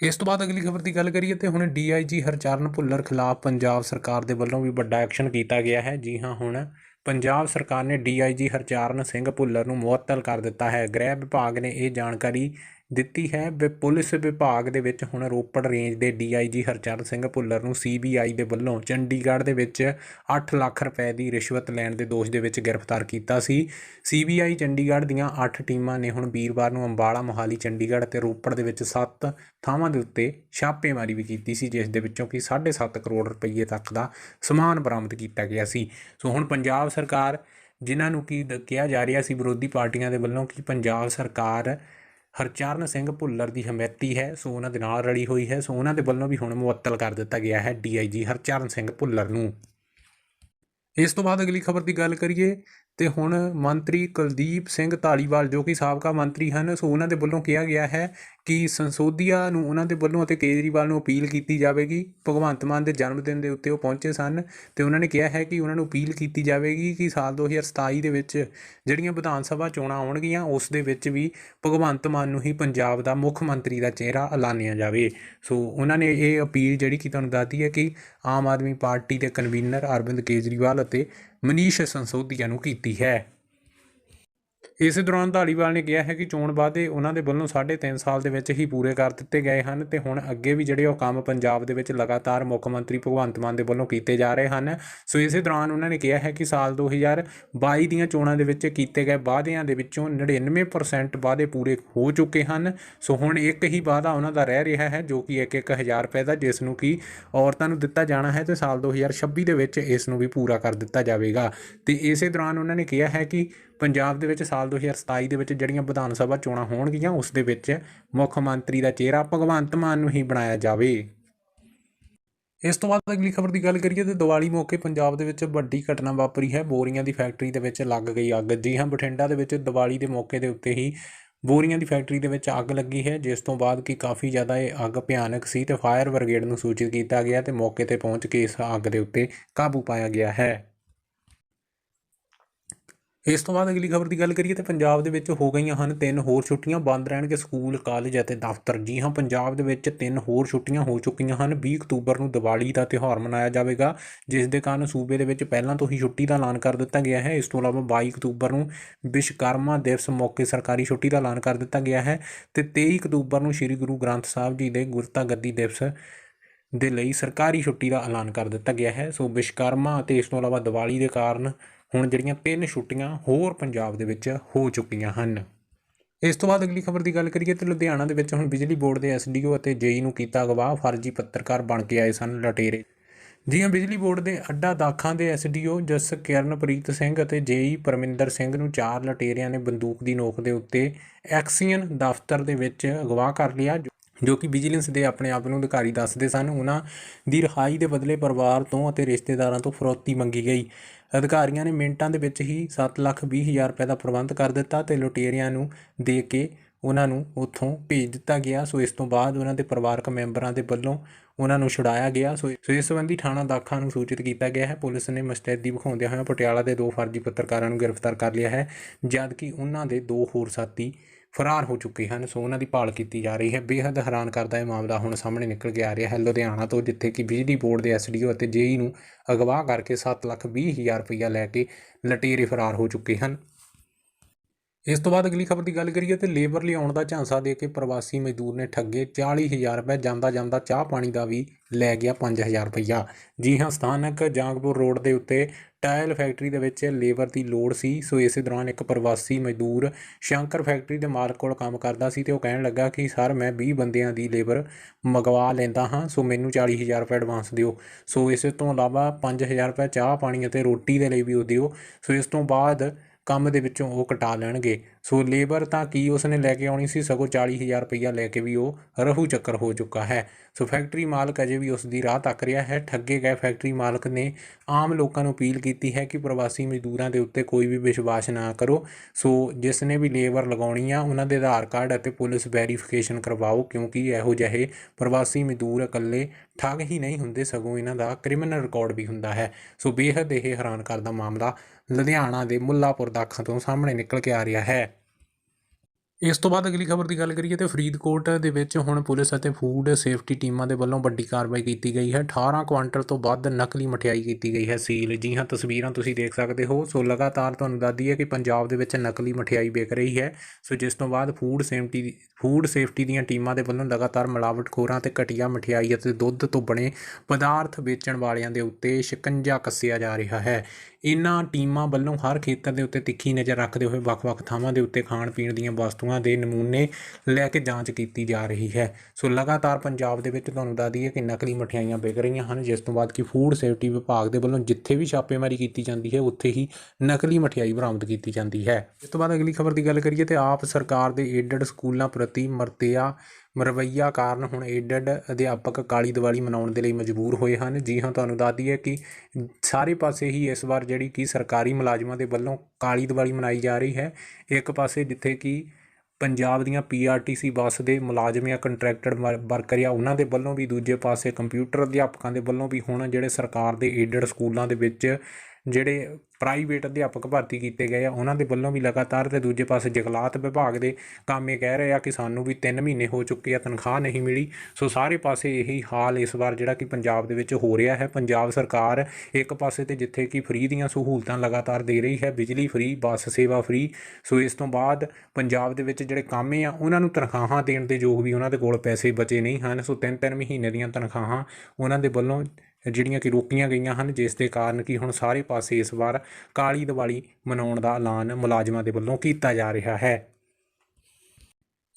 ਇਸ ਤੋਂ ਬਾਅਦ ਅਗਲੀ ਖਬਰ ਦੀ ਗੱਲ ਕਰੀਏ ਤੇ ਹੁਣ ਡੀਆਈਜੀ ਹਰਚਰਨ ਭੁੱਲਰ ਖਿਲਾਫ ਪੰਜਾਬ ਸਰਕਾਰ ਦੇ ਵੱਲੋਂ ਵੀ ਵੱਡਾ ਐਕਸ਼ਨ ਕੀਤਾ ਗਿਆ ਹੈ। ਜੀ ਹਾਂ, ਹੁਣ ਪੰਜਾਬ ਸਰਕਾਰ ਨੇ ਡੀਆਈਜੀ ਹਰਚਰਨ ਸਿੰਘ ਭੁੱਲਰ ਨੂੰ ਮੁਅੱਤਲ ਕਰ ਦਿੱਤਾ ਹੈ। ਗ੍ਰਹਿ ਵਿਭਾਗ ਨੇ ਇਹ ਜਾਣਕਾਰੀ ਦਿੱਤੀ ਹੈ। ਵੀ, ਪੁਲਿਸ ਵਿਭਾਗ ਦੇ ਵਿੱਚ ਹੁਣ ਰੋਪੜ ਰੇਂਜ ਦੇ ਡੀਆਈਜੀ ਹਰਚਰਨ ਸਿੰਘ ਭੁੱਲਰ ਨੂੰ ਸੀਬੀਆਈ ਦੇ ਵੱਲੋਂ ਚੰਡੀਗੜ੍ਹ ਦੇ ਵਿੱਚ 8 ਲੱਖ ਰੁਪਏ ਦੀ ਰਿਸ਼ਵਤ ਲੈਣ ਦੇ ਦੋਸ਼ ਦੇ ਵਿੱਚ ਗ੍ਰਿਫਤਾਰ ਕੀਤਾ ਸੀ। ਸੀਬੀਆਈ ਚੰਡੀਗੜ੍ਹ ਦੀਆਂ 8 ਟੀਮਾਂ ਨੇ ਹੁਣ ਵੀਰਵਾਰ ਨੂੰ ਅੰਬਾਲਾ, ਮੋਹਾਲੀ, ਚੰਡੀਗੜ੍ਹ ਤੇ ਰੋਪੜ ਦੇ ਵਿੱਚ 7 ਥਾਵਾਂ ਦੇ ਉੱਤੇ ਛਾਪੇਮਾਰੀ ਵੀ ਕੀਤੀ ਸੀ, ਜਿਸ ਦੇ ਵਿੱਚੋਂ ਕਿ 7.5 ਕਰੋੜ ਰੁਪਏ ਤੱਕ ਦਾ ਸਮਾਨ ਬਰਾਮਦ ਕੀਤਾ ਗਿਆ ਸੀ। ਸੋ ਹੁਣ ਪੰਜਾਬ ਸਰਕਾਰ, ਜਿਨ੍ਹਾਂ ਨੂੰ ਕੀ ਦ- ਕਿਹਾ ਜਾ ਰਿਹਾ ਸੀ ਵਿਰੋਧੀ ਪਾਰਟੀਆਂ ਦੇ ਵੱਲੋਂ, ਕਿ ਪੰਜਾਬ ਸਰਕਾਰ ਹਰਚਰਨ ਸਿੰਘ ਭੁੱਲਰ ਦੀ ਹਮੈਤੀ ਹੈ, ਸੋ ਉਹਨਾਂ ਦੇ ਨਾਲ ਰਲੀ ਹੋਈ ਹੈ, ਸੋ ਉਹਨਾਂ ਦੇ ਵੱਲੋਂ ਵੀ ਹੁਣ ਮੁਅੱਤਲ ਕਰ ਦਿੱਤਾ ਗਿਆ ਹੈ ਡੀਆਈਜੀ ਹਰਚਰਨ ਸਿੰਘ ਭੁੱਲਰ ਨੂੰ। ਇਸ ਤੋਂ ਬਾਅਦ ਅਗਲੀ ਖਬਰ ਦੀ ਗੱਲ ਕਰੀਏ ਤੇ ਹੁਣ ਮੰਤਰੀ ਕੁਲਦੀਪ ਸਿੰਘ ਧਾਲੀਵਾਲ, ਜੋ ਕਿ ਸਾਬਕਾ ਮੰਤਰੀ ਹਨ, ਸੋ ਉਹਨਾਂ ਦੇ ਵੱਲੋਂ ਕਿਹਾ ਗਿਆ ਹੈ ਕਿ ਸੰਸੋਧੀਆ ਨੂੰ ਉਹਨਾਂ ਦੇ ਵੱਲੋਂ ਅਤੇ ਕੇਜਰੀਵਾਲ ਨੂੰ ਅਪੀਲ ਕੀਤੀ ਜਾਵੇਗੀ। ਭਗਵੰਤ ਮਾਨ ਦੇ ਜਨਮ ਦਿਨ ਦੇ ਉੱਤੇ ਉਹ ਪਹੁੰਚੇ ਸਨ ਤੇ ਉਹਨਾਂ ਨੇ ਕਿਹਾ ਹੈ ਕਿ ਉਹਨਾਂ ਨੂੰ ਅਪੀਲ ਕੀਤੀ ਜਾਵੇਗੀ ਕਿ ਸਾਲ 2027 ਦੇ ਵਿੱਚ ਜਿਹੜੀਆਂ ਵਿਧਾਨ ਸਭਾ ਚੋਣਾਂ ਆਉਣਗੀਆਂ, ਉਸ ਦੇ ਵਿੱਚ ਵੀ ਭਗਵੰਤ ਮਾਨ ਨੂੰ ਹੀ ਪੰਜਾਬ ਦਾ ਮੁੱਖ ਮੰਤਰੀ ਦਾ ਚਿਹਰਾ ਐਲਾਨਿਆ ਜਾਵੇ। ਸੋ ਉਹਨਾਂ ਨੇ ਇਹ ਅਪੀਲ ਜਿਹੜੀ ਕਿ ਤੁਹਾਨੂੰ ਦੱਸਦੀ ਹੈ ਕਿ ਆਮ ਆਦਮੀ ਪਾਰਟੀ ਦੇ ਕਨਵੀਨਰ ਅਰਵਿੰਦ ਕੇਜਰੀਵਾਲ ਅਤੇ ਮਨੀਸ਼ ਸੰਸੋਦੀਆ ਨੂੰ ਕੀਤੀ ਹੈ। ਇਸੇ ਦੌਰਾਨ ਧਾਲੀਵਾਲ ਨੇ ਕਿਹਾ ਹੈ ਕਿ ਚੋਣ ਵਾਅਦੇ ਉਹਨਾਂ ਦੇ ਵੱਲੋਂ 3.5 ਸਾਲ ਦੇ ਵਿੱਚ ਹੀ ਪੂਰੇ ਕਰ ਦਿੱਤੇ ਗਏ ਹਨ ਤੇ ਹੁਣ ਅੱਗੇ ਵੀ ਜਿਹੜੇ ਉਹ ਕੰਮ ਪੰਜਾਬ ਦੇ ਵਿੱਚ ਲਗਾਤਾਰ ਮੁੱਖ ਮੰਤਰੀ ਭਗਵੰਤ ਮਾਨ ਦੇ ਵੱਲੋਂ ਕੀਤੇ ਜਾ ਰਹੇ ਹਨ। ਸੋ ਇਸੇ ਦੌਰਾਨ ਉਹਨਾਂ ਨੇ ਕਿਹਾ ਹੈ ਕਿ ਸਾਲ 2022 ਦੀਆਂ ਚੋਣਾਂ ਦੇ ਵਿੱਚ ਕੀਤੇ ਗਏ ਵਾਅਦਿਆਂ ਦੇ ਵਿੱਚੋਂ 99% ਵਾਅਦੇ ਪੂਰੇ ਹੋ ਚੁੱਕੇ ਹਨ। ਸੋ ਹੁਣ ਇੱਕ ਹੀ ਵਾਅਦਾ ਉਹਨਾਂ ਦਾ ਰਹਿ ਰਿਹਾ ਹੈ ਜੋ ਕਿ 1-1000 ਰੁਪਏ ਦਾ, ਜਿਸ ਨੂੰ ਕਿ ਔਰਤਾਂ ਨੂੰ ਦਿੱਤਾ ਜਾਣਾ ਹੈ ਤੇ ਸਾਲ 2026 ਦੇ ਵਿੱਚ ਇਸ ਨੂੰ ਵੀ ਪੂਰਾ ਕਰ ਦਿੱਤਾ ਜਾਵੇਗਾ। ਤੇ ਇਸੇ ਦੌਰਾਨ ਉਹਨਾਂ ਨੇ ਕਿਹਾ ਹੈ ਕਿ ਪੰਜਾਬ ਦੇ ਵਿੱਚ ਸਾਲ 2027 ਦੇ ਵਿੱਚ ਜਿਹੜੀਆਂ ਵਿਧਾਨ ਸਭਾ ਚੋਣਾਂ ਹੋਣਗੀਆਂ, ਉਸ ਦੇ ਵਿੱਚ ਮੁੱਖ ਮੰਤਰੀ ਦਾ ਚਿਹਰਾ ਭਗਵੰਤ ਮਾਨ ਨੂੰ ਹੀ ਬਣਾਇਆ ਜਾਵੇ। ਇਸ ਤੋਂ ਬਾਅਦ ਅਗਲੀ ਖਬਰ ਦੀ ਗੱਲ ਕਰੀਏ ਤੇ ਦੀਵਾਲੀ ਮੌਕੇ ਪੰਜਾਬ ਦੇ ਵਿੱਚ ਵੱਡੀ ਘਟਨਾ ਵਾਪਰੀ ਹੈ। ਬੋਰੀਆਂ ਦੀ ਫੈਕਟਰੀ ਦੇ ਵਿੱਚ ਲੱਗ ਗਈ ਅੱਗ। ਜੀ ਹਾਂ, ਬਠਿੰਡਾ ਦੇ ਵਿੱਚ ਦੀਵਾਲੀ ਦੇ ਮੌਕੇ ਦੇ ਉੱਤੇ ਹੀ ਬੋਰੀਆਂ ਦੀ ਫੈਕਟਰੀ ਦੇ ਵਿੱਚ ਅੱਗ ਲੱਗੀ ਹੈ, ਜਿਸ ਤੋਂ ਬਾਅਦ ਕਿ ਕਾਫੀ ਜ਼ਿਆਦਾ ਇਹ ਅੱਗ ਭਿਆਨਕ ਸੀ ਤੇ ਫਾਇਰ ਬ੍ਰਿਗੇਡ ਨੂੰ ਸੂਚਿਤ ਕੀਤਾ ਗਿਆ ਤੇ ਮੌਕੇ ਤੇ ਪਹੁੰਚ ਕੇ ਇਸ ਅੱਗ ਦੇ ਉੱਤੇ ਕਾਬੂ ਪਾਇਆ ਗਿਆ ਹੈ। ਇਸ ਤੋਂ ਬਾਅਦ ਅਗਲੀ ਖਬਰ ਦੀ ਗੱਲ ਕਰੀਏ ਤਾਂ ਪੰਜਾਬ ਦੇ ਵਿੱਚ ਹੋ ਗਈਆਂ ਹਨ ਤਿੰਨ ਹੋਰ ਛੁੱਟੀਆਂ, ਬੰਦ ਰਹਿਣਗੇ ਸਕੂਲ, ਕਾਲਜ ਅਤੇ ਦਫ਼ਤਰ। ਜੀ ਹਾਂ, ਪੰਜਾਬ ਦੇ ਵਿੱਚ ਤਿੰਨ ਹੋਰ ਛੁੱਟੀਆਂ ਹੋ ਚੁੱਕੀਆਂ ਹਨ। 20 ਅਕਤੂਬਰ ਨੂੰ ਦੀਵਾਲੀ ਦਾ ਤਿਉਹਾਰ ਮਨਾਇਆ ਜਾਵੇਗਾ, ਜਿਸ ਦੇ ਕਾਰਨ ਸੂਬੇ ਦੇ ਵਿੱਚ ਪਹਿਲਾਂ ਤੋਂ ਹੀ ਛੁੱਟੀ ਦਾ ਐਲਾਨ ਕਰ ਦਿੱਤਾ ਗਿਆ ਹੈ। ਇਸ ਤੋਂ ਇਲਾਵਾ 22 ਅਕਤੂਬਰ ਨੂੰ ਵਿਸ਼ਕਰਮਾ ਦਿਵਸ ਮੌਕੇ ਸਰਕਾਰੀ ਛੁੱਟੀ ਦਾ ਐਲਾਨ ਕਰ ਦਿੱਤਾ ਗਿਆ ਹੈ ਤੇ 23 ਅਕਤੂਬਰ ਨੂੰ ਸ੍ਰੀ ਗੁਰੂ ਗ੍ਰੰਥ ਸਾਹਿਬ ਜੀ ਦੇ ਗੁਰਤਾ ਗੱਦੀ ਦਿਵਸ ਦੇ ਲਈ ਸਰਕਾਰੀ ਛੁੱਟੀ ਦਾ ਐਲਾਨ ਕਰ ਦਿੱਤਾ ਗਿਆ ਹੈ। ਸੋ ਵਿਸ਼ਵਕਰਮਾ ਅਤੇ ਇਸ ਤੋਂ ਇਲਾਵਾ ਦੀਵਾਲੀ ਦੇ ਕਾਰਨ ਹੁਣ ਜਿਹੜੀਆਂ ਤਿੰਨ ਛੁੱਟੀਆਂ ਹੋਰ ਪੰਜਾਬ ਦੇ ਵਿੱਚ ਹੋ ਚੁੱਕੀਆਂ ਹਨ। ਇਸ ਤੋਂ ਬਾਅਦ ਅਗਲੀ ਖਬਰ ਦੀ ਗੱਲ ਕਰੀਏ ਤੇ ਲੁਧਿਆਣਾ ਦੇ ਵਿੱਚ ਹੁਣ ਬਿਜਲੀ ਬੋਰਡ ਦੇ ਐਸਡੀਓ ਅਤੇ ਜੇਈ ਨੂੰ ਕੀਤਾ ਅਗਵਾ ਫਰਜ਼ੀ ਪੱਤਰਕਾਰ ਬਣ ਕੇ ਆਏ ਸਨ ਲਟੇਰੇ। ਜੀ ਬਿਜਲੀ ਬੋਰਡ ਦੇ ਅੱਡਾ ਦਾਖਾਂ ਦੇ ਐਸਡੀਓ ਜਸ ਕਿਰਨਪ੍ਰੀਤ ਸਿੰਘ ਅਤੇ ਜੇਈ ਪਰਮਿੰਦਰ ਸਿੰਘ ਨੂੰ ਚਾਰ ਲਟੇਰਿਆਂ ਨੇ ਬੰਦੂਕ ਦੀ ਨੋਕ ਦੇ ਉੱਤੇ ਐਕਸੀਅਨ ਦਫ਼ਤਰ ਦੇ ਵਿੱਚ ਅਗਵਾ ਕਰ ਲਿਆ, ਜੋ- ਕਿ ਵਿਜੀਲੈਂਸ ਦੇ ਆਪਣੇ ਆਪ ਨੂੰ ਅਧਿਕਾਰੀ ਦੱਸਦੇ ਸਨ। ਉਹਨਾਂ ਦੀ ਰਿਹਾਈ ਦੇ ਬਦਲੇ ਪਰਿਵਾਰ ਤੋਂ ਅਤੇ ਰਿਸ਼ਤੇਦਾਰਾਂ ਤੋਂ ਫਰੋਤੀ ਮੰਗੀ ਗਈ। ਅਧਿਕਾਰੀਆਂ ਨੇ ਮਿੰਟਾਂ ਦੇ ਵਿੱਚ ਹੀ 7 ਲੱਖ ਵੀਹ ਹਜ਼ਾਰ ਰੁਪਏ ਦਾ ਪ੍ਰਬੰਧ ਕਰ ਦਿੱਤਾ ਤੇ ਲੁਟੇਰਿਆਂ ਨੂੰ ਦੇ ਕੇ ਉਹਨਾਂ ਨੂੰ ਉੱਥੋਂ ਭੇਜ ਦਿੱਤਾ ਗਿਆ। ਸੋ ਇਸ ਤੋਂ ਬਾਅਦ ਉਹਨਾਂ ਦੇ ਪਰਿਵਾਰਕ ਮੈਂਬਰਾਂ ਦੇ ਵੱਲੋਂ ਉਹਨਾਂ ਨੂੰ ਛੁਡਾਇਆ ਗਿਆ। ਸੋ ਸੋ ਇਸ ਸੰਬੰਧੀ ਥਾਣਾ ਦਾਖਾ ਨੂੰ ਸੂਚਿਤ ਕੀਤਾ ਗਿਆ ਹੈ। ਪੁਲਿਸ ਨੇ ਮੁਸਤੈਦੀ ਵਿਖਾਉਂਦਿਆਂ ਹੋਇਆਂ ਪਟਿਆਲਾ ਦੇ ਦੋ ਫਰਜ਼ੀ ਪੱਤਰਕਾਰਾਂ ਨੂੰ ਗ੍ਰਿਫਤਾਰ ਕਰ ਲਿਆ ਹੈ, ਜਦਕਿ ਉਹਨਾਂ ਦੇ ਦੋ ਹੋਰ ਸਾਥੀ ਫਰਾਰ ਹੋ ਚੁੱਕੇ ਹਨ। ਸੋ ਉਹਨਾਂ ਦੀ ਭਾਲ ਕੀਤੀ ਜਾ ਰਹੀ ਹੈ। ਬੇहद ਹੈਰਾਨ ਕਰਦਾ ਇਹ ਮਾਮਲਾ ਹੁਣ ਸਾਹਮਣੇ ਨਿਕਲ ਕੇ ਆ ਰਿਹਾ ਹੈ। ਲੁਧਿਆਣਾ ਤੋਂ, ਜਿੱਥੇ ਕਿ ਬਿਜਲੀ ਬੋਰਡ ਦੇ ਐਸਡੀਓ ਅਤੇ ਜੇਈ ਨੂੰ ਅਗਵਾ ਕਰਕੇ 7 ਲੱਖ ਵੀਹ ਹਜ਼ਾਰ ਰੁਪਈਆ ਲੈ ਕੇ ਲਟੇਰੇ ਫਰਾਰ ਹੋ ਚੁੱਕੇ ਹਨ। ਇਸ ਤੋਂ ਬਾਅਦ ਅਗਲੀ ਖਬਰ ਦੀ ਗੱਲ ਕਰੀਏ ਤੇ ਲੇਬਰ ਲਿਆਉਣ ਦਾ ਝਾਂਸਾ ਦੇ ਕੇ ਪ੍ਰਵਾਸੀ ਮਜ਼ਦੂਰ ਨੇ ਠੱਗੇ 40000 ਰੁਪਏ, ਜਾਂਦਾ ਜਾਂਦਾ ਚਾਹ ਪਾਣੀ ਦਾ ਵੀ ਲੈ ਗਿਆ 5000 ਰੁਪਈਆ। ਜੀ ਹਾਂ ਸਥਾਨਕ ਜਾਂਗਪੁਰ ਰੋਡ ਦੇ ਉੱਤੇ ਟਾਇਲ ਫੈਕਟਰੀ ਦੇ ਵਿੱਚ ਲੇਬਰ ਦੀ ਲੋੜ ਸੀ। ਸੋ ਇਸੇ ਦੌਰਾਨ ਇੱਕ ਪ੍ਰਵਾਸੀ ਮਜ਼ਦੂਰ ਸ਼ੰਕਰ ਫੈਕਟਰੀ ਦੇ ਮਾਲਕ ਕੋਲ ਕੰਮ ਕਰਦਾ ਸੀ ਤੇ ਉਹ ਕਹਿਣ ਲੱਗਾ ਕਿ, ਸਰ, ਮੈਂ 20 ਬੰਦਿਆਂ ਦੀ ਲੇਬਰ ਮੰਗਵਾ ਲੈਂਦਾ ਹਾਂ, ਸੋ ਮੈਨੂੰ 40000 ਰੁਪਏ ਐਡਵਾਂਸ ਦਿਓ। ਸੋ ਇਸ ਤੋਂ ਇਲਾਵਾ 5000 ਰੁਪਏ ਚਾਹ, ਪਾਣੀ ਅਤੇ ਰੋਟੀ ਦੇ ਲਈ ਵੀ ਉਹ ਦਿਓ। ਸੋ ਇਸ ਤੋਂ ਬਾਅਦ ਕੰਮ ਦੇ ਵਿੱਚੋਂ ਉਹ ਕਟਾ ਲੈਣਗੇ। ਸੋ ਲੇਬਰ ਤਾਂ ਕੀ ਉਸਨੇ ਲੈ ਕੇ ਆਉਣੀ ਸੀ? ਸਗੋਂ 40000 ਰੁਪਈਆ ਲੈ ਕੇ ਵੀ ਉਹ ਰਹੂ ਚੱਕਰ ਹੋ ਚੁੱਕਾ ਹੈ। ਸੋ ਫੈਕਟਰੀ ਮਾਲਕ ਅਜੇ ਵੀ ਉਸ ਦੀ ਰਾਹ ਤੱਕ ਰਿਹਾ ਹੈ। ਠੱਗੇ ਗਏ ਫੈਕਟਰੀ ਮਾਲਕ ਨੇ ਆਮ ਲੋਕਾਂ ਨੂੰ ਅਪੀਲ ਕੀਤੀ ਹੈ ਕਿ ਪ੍ਰਵਾਸੀ ਮਜ਼ਦੂਰਾਂ ਦੇ ਉੱਤੇ ਕੋਈ ਵੀ ਵਿਸ਼ਵਾਸ ਨਾ ਕਰੋ। ਸੋ ਜਿਸ ਨੇ ਵੀ ਲੇਬਰ ਲਗਾਉਣੀ ਆ, ਉਹਨਾਂ ਦੇ ਆਧਾਰ ਕਾਰਡ ਅਤੇ ਪੁਲਿਸ ਵੈਰੀਫਿਕੇਸ਼ਨ ਕਰਵਾਓ, ਕਿਉਂਕਿ ਇਹੋ ਜਿਹੇ ਪ੍ਰਵਾਸੀ ਮਜ਼ਦੂਰ ਇਕੱਲੇ ਠੱਗ ਹੀ ਨਹੀਂ ਹੁੰਦੇ, ਸਗੋਂ ਇਹਨਾਂ ਦਾ ਕ੍ਰਿਮੀਨਲ ਰਿਕਾਰਡ ਵੀ ਹੁੰਦਾ ਹੈ। ਸੋ ਬੇਹੱਦ ਇਹ ਹੈਰਾਨ ਕਰਦਾ ਮਾਮਲਾ ਲੁਧਿਆਣਾ ਦੇ ਮੁੱਲਾਪੁਰ ਦਾਖਾਂ ਤੋਂ ਸਾਹਮਣੇ ਨਿਕਲ ਕੇ ਆ ਰਿਹਾ ਹੈ। ਇਸ ਤੋਂ ਬਾਅਦ ਅਗਲੀ ਖਬਰ ਦੀ ਗੱਲ ਕਰੀਏ ਤਾਂ ਫਰੀਦਕੋਟ ਦੇ ਵਿੱਚ ਹੁਣ ਪੁਲਿਸ ਅਤੇ ਫੂਡ ਸੇਫਟੀ ਟੀਮਾਂ ਦੇ ਵੱਲੋਂ ਵੱਡੀ ਕਾਰਵਾਈ ਕੀਤੀ ਗਈ ਹੈ। 18 ਕੁਆਂਟਲ ਤੋਂ ਵੱਧ ਨਕਲੀ ਮਠਿਆਈ ਕੀਤੀ ਗਈ ਹੈ ਸੀਲ। ਜੀ ਹਾਂ, ਤਸਵੀਰਾਂ ਤੁਸੀਂ ਦੇਖ ਸਕਦੇ ਹੋ। ਸੋ ਲਗਾਤਾਰ ਤੁਹਾਨੂੰ ਦੱਸਦੀ ਹੈ ਕਿ ਪੰਜਾਬ ਦੇ ਵਿੱਚ ਨਕਲੀ ਮਠਿਆਈ ਵਿਕ ਰਹੀ ਹੈ। ਸੋ ਜਿਸ ਤੋਂ ਬਾਅਦ ਫੂਡ ਸੇਫਟੀ ਫੂਡ ਸੇਫਟੀ ਦੀਆਂ ਟੀਮਾਂ ਦੇ ਵੱਲੋਂ ਲਗਾਤਾਰ ਮਿਲਾਵਟਖੋਰਾਂ ਤੇ ਘਟੀਆ ਮਠਿਆਈ ਅਤੇ ਦੁੱਧ ਤੋਂ ਬਣੇ ਪਦਾਰਥ ਵੇਚਣ ਵਾਲਿਆਂ ਦੇ ਉੱਤੇ ਸ਼ਿਕੰਜਾ ਕੱਸਿਆ ਜਾ ਰਿਹਾ ਹੈ। ਇਹਨਾਂ ਟੀਮਾਂ ਵੱਲੋਂ ਹਰ ਖੇਤਰ ਦੇ ਉੱਤੇ ਤਿੱਖੀ ਨਜ਼ਰ ਰੱਖਦੇ ਹੋਏ ਵੱਖ-ਵੱਖ ਥਾਵਾਂ ਦੇ ਉੱਤੇ ਖਾਣ ਪੀਣ ਦੀਆਂ ਵਸਤੂਆਂ ਦੇ ਨਮੂਨੇ ਲੈ ਕੇ ਜਾਂਚ ਕੀਤੀ ਜਾ ਰਹੀ ਹੈ। ਸੋ ਲਗਾਤਾਰ ਪੰਜਾਬ ਦੇ ਵਿੱਚ ਤੁਹਾਨੂੰ ਦੱਸ ਦਈਏ ਕਿ ਨਕਲੀ ਮਠਿਆਈਆਂ ਵਿਕ ਰਹੀਆਂ ਹਨ, ਜਿਸ ਤੋਂ ਬਾਅਦ ਕਿ ਫੂਡ ਸੇਫਟੀ ਵਿਭਾਗ ਦੇ ਵੱਲੋਂ ਜਿੱਥੇ ਵੀ ਛਾਪੇਮਾਰੀ ਕੀਤੀ ਜਾਂਦੀ ਹੈ, ਉੱਥੇ ਹੀ ਨਕਲੀ ਮਠਿਆਈ ਬਰਾਮਦ ਕੀਤੀ ਜਾਂਦੀ ਹੈ। ਇਸ ਤੋਂ ਬਾਅਦ ਅਗਲੀ ਖਬਰ ਦੀ ਗੱਲ ਕਰੀਏ ਤੇ ਆਪ ਸਰਕਾਰ ਦੇ ਏਡਡ ਸਕੂਲਾਂ ਪ੍ਰਤੀ ਮਰਤਿਆ ਮਰਵਈਆ ਕਾਰਨ ਹੁਣ ਏਡਡ ਅਧਿਆਪਕ ਕਾਲੀ ਦੀਵਾਲੀ ਮਨਾਉਣ ਦੇ ਲਈ ਮਜਬੂਰ ਹੋਏ ਹਨ। ਜੀ ਹਾਂ, ਤੁਹਾਨੂੰ ਦੱਸ ਦਈਏ ਕਿ ਸਾਰੇ ਪਾਸੇ ਹੀ ਇਸ ਵਾਰ ਜਿਹੜੀ ਕਿ ਸਰਕਾਰੀ ਮੁਲਾਜ਼ਮਾਂ ਦੇ ਵੱਲੋਂ ਕਾਲੀ ਦੀਵਾਲੀ ਮਨਾਈ ਜਾ ਰਹੀ ਹੈ। ਇੱਕ ਪਾਸੇ ਜਿੱਥੇ ਕਿ ਪੰਜਾਬ ਦੀਆਂ ਪੀਆਰਟੀਸੀ ਬੱਸ ਦੇ ਮੁਲਾਜ਼ਮ ਜਾਂ ਕੰਟਰੈਕਟਡ ਵਰਕਰ ਆ ਉਹਨਾਂ ਦੇ ਵੱਲੋਂ ਵੀ ਦੂਜੇ ਪਾਸੇ ਕੰਪਿਊਟਰ ਅਧਿਆਪਕਾਂ ਦੇ ਵੱਲੋਂ ਵੀ ਹੁਣ ਜਿਹੜੇ ਸਰਕਾਰ ਦੇ ਏਡਡ ਸਕੂਲਾਂ ਦੇ ਵਿੱਚ ਜਿਹੜੇ ਪ੍ਰਾਈਵੇਟ ਅਧਿਆਪਕ ਭਰਤੀ ਕੀਤੇ ਗਏ ਆ, ਉਹਨਾਂ ਦੇ ਵੱਲੋਂ ਵੀ ਲਗਾਤਾਰ ਤੇ ਦੂਜੇ ਪਾਸੇ ਜੰਗਲਾਤ ਵਿਭਾਗ ਦੇ ਕੰਮ ਇਹ ਕਹਿ ਰਹੇ ਆ ਕਿ ਸਾਨੂੰ ਵੀ 3 ਮਹੀਨੇ ਹੋ ਚੁੱਕੇ ਆ, ਤਨਖਾਹ ਨਹੀਂ ਮਿਲੀ। ਸੋ ਸਾਰੇ ਪਾਸੇ ਇਹੀ ਹਾਲ ਇਸ ਵਾਰ ਜਿਹੜਾ ਕਿ ਪੰਜਾਬ ਦੇ ਵਿੱਚ ਹੋ ਰਿਹਾ ਹੈ। ਪੰਜਾਬ ਸਰਕਾਰ ਇੱਕ ਪਾਸੇ ਤੇ ਜਿੱਥੇ ਕਿ ਫ੍ਰੀ ਦੀਆਂ ਸਹੂਲਤਾਂ ਲਗਾਤਾਰ ਦੇ ਰਹੀ ਹੈ, ਬਿਜਲੀ ਫ੍ਰੀ ਬੱਸ ਸੇਵਾ ਫ੍ਰੀ ਸੋ ਇਸ ਤੋਂ ਬਾਅਦ ਪੰਜਾਬ ਦੇ ਵਿੱਚ ਜਿਹੜੇ ਕੰਮ ਆ, ਉਹਨਾਂ ਨੂੰ ਤਨਖਾਹਾਂ ਦੇਣ ਦੇ ਯੋਗ ਵੀ ਉਹਨਾਂ ਦੇ ਕੋਲ ਪੈਸੇ ਬਚੇ ਨਹੀਂ ਹਨ। ਸੋ ਤਿੰਨ ਤਿੰਨ ਮਹੀਨੇ ਦੀਆਂ ਤਨਖਾਹਾਂ ਉਹਨਾਂ ਦੇ ਵੱਲੋਂ ਜਿਹੜੀਆਂ ਕਿ ਰੋਕੀਆਂ ਗਈਆਂ ਹਨ, ਜਿਸ ਦੇ ਕਾਰਨ ਕਿ ਹੁਣ ਸਾਰੇ ਪਾਸੇ ਇਸ ਵਾਰ ਕਾਲੀ ਦੀਵਾਲੀ ਮਨਾਉਣ ਦਾ ਐਲਾਨ ਮੁਲਾਜ਼ਮਾਂ ਦੇ ਵੱਲੋਂ ਕੀਤਾ ਜਾ ਰਿਹਾ ਹੈ।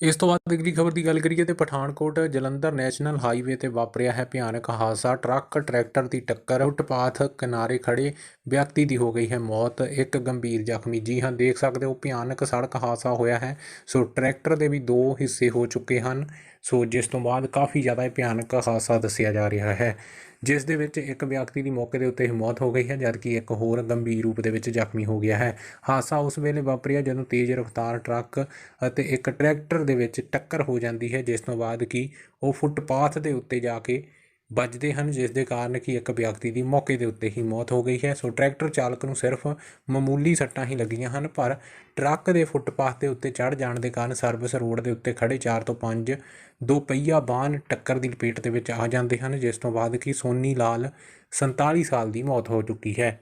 ਇਸ ਤੋਂ ਬਾਅਦ ਅਗਲੀ ਖਬਰ ਦੀ ਗੱਲ ਕਰੀਏ ਤੇ ਪਠਾਨਕੋਟ ਜਲੰਧਰ ਨੈਸ਼ਨਲ ਹਾਈਵੇ ਤੇ ਵਾਪਰਿਆ ਹੈ ਭਿਆਨਕ ਹਾਦਸਾ। ਟਰੱਕ, ਟਰੈਕਟਰ ਦੀ ਟੱਕਰ, ਫੁੱਟਪਾਥ, ਕਿਨਾਰੇ ਖੜੇ ਵਿਅਕਤੀ ਦੀ ਹੋ ਗਈ ਹੈ ਮੌਤ। ਇੱਕ ਗੰਭੀਰ ਜ਼ਖਮੀ ਜੀ ਹਾਂ, ਦੇਖ ਸਕਦੇ ਹੋ ਭਿਆਨਕ ਸੜਕ ਹਾਦਸਾ ਹੋਇਆ ਹੈ। ਸੋ ਟਰੈਕਟਰ ਦੇ ਵੀ ਦੋ ਹਿੱਸੇ ਹੋ ਚੁੱਕੇ ਹਨ। ਸੋ ਜਿਸ ਤੋਂ ਬਾਅਦ ਕਾਫੀ ਜ਼ਿਆਦਾ ਇਹ ਭਿਆਨਕ ਹਾਦਸਾ ਦੱਸਿਆ ਜਾ ਰਿਹਾ ਹੈ। ਜਿਸ ਦੇ ਵਿੱਚ ਇੱਕ ਵਿਅਕਤੀ ਦੀ ਮੌਕੇ ਦੇ ਉੱਤੇ ਹੀ ਮੌਤ ਹੋ ਗਈ ਹੈ, ਜਦਕਿ ਇੱਕ ਹੋਰ ਗੰਭੀਰ ਰੂਪ ਦੇ ਵਿੱਚ ਜ਼ਖਮੀ ਹੋ ਗਿਆ ਹੈ। ਹਾਦਸਾ ਉਸ ਵੇਲੇ ਵਾਪਰਿਆ ਜਦੋਂ ਤੇਜ਼ ਰਫ਼ਤਾਰ ਟਰੱਕ ਅਤੇ ਇੱਕ ਟਰੈਕਟਰ ਦੇ ਵਿੱਚ ਟੱਕਰ ਹੋ ਜਾਂਦੀ ਹੈ, ਜਿਸ ਤੋਂ ਬਾਅਦ ਕਿ ਉਹ ਫੁੱਟਪਾਥ ਦੇ ਉੱਤੇ ਜਾ ਕੇ ਵੱਜਦੇ ਹਨ ਜਿਸ ਦੇ ਕਾਰਨ ਕਿ ਇੱਕ ਵਿਅਕਤੀ ਦੀ ਮੌਕੇ ਦੇ ਉੱਤੇ ਹੀ ਮੌਤ ਹੋ ਗਈ ਹੈ। ਸੋ ਟਰੈਕਟਰ ਚਾਲਕ ਨੂੰ ਸਿਰਫ ਮਾਮੂਲੀ ਸੱਟਾਂ ਹੀ ਲੱਗੀਆਂ ਹਨ, ਪਰ ਟਰੱਕ ਦੇ ਫੁੱਟਪਾਥ ਦੇ ਉੱਤੇ ਚੜ੍ਹ ਜਾਣ ਦੇ ਕਾਰਨ ਸਰਵਿਸ ਰੋਡ ਦੇ ਉੱਤੇ ਖੜੇ 4 ਤੋਂ 5 ਦੋ ਪਹੀਆ ਵਾਹਨ ਟੱਕਰ ਦੀ ਲਪੇਟ ਦੇ ਵਿੱਚ ਆ ਜਾਂਦੇ ਹਨ, ਜਿਸ ਤੋਂ ਬਾਅਦ ਕਿ ਸੋਨੀ ਲਾਲ 47 ਸਾਲ ਦੀ ਮੌਤ ਹੋ ਚੁੱਕੀ ਹੈ।